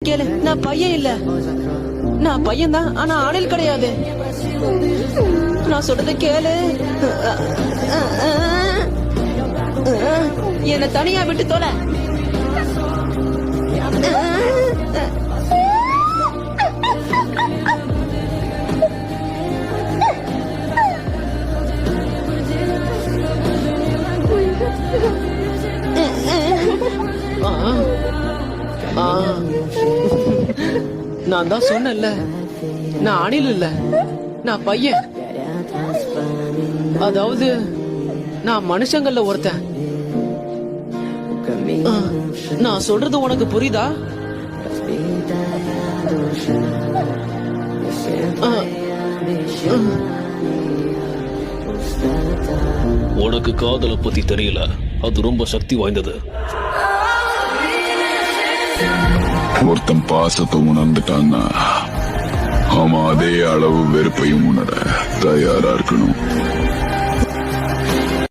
கேளு நான் பையன் இல்ல. நான் பையன் தான் ஆனா ஆணில் கிடையாது. நான் சொல்றத கேளு. என்ன தனியா விட்டு தொலை. ஆ. ஆ. நான் தான் சொன்னேன்ல. நான் அணில் இல்ல. நான் பையன். அதாவது நான் மனுஷங்கள்ல ஒருத்தன். ஆ, நான் சொல்றது உனக்கு புரியுதா? உனக்கு காதலை பத்தி தெரியல. அது ரொம்ப சக்தி வாய்ந்தது. ஒருத்தன் பாசத்தை உணர்ந்துட்டான்னா அவன் அதே அளவு வெறுப்பையும் உணர தயாரா இருக்கணும்.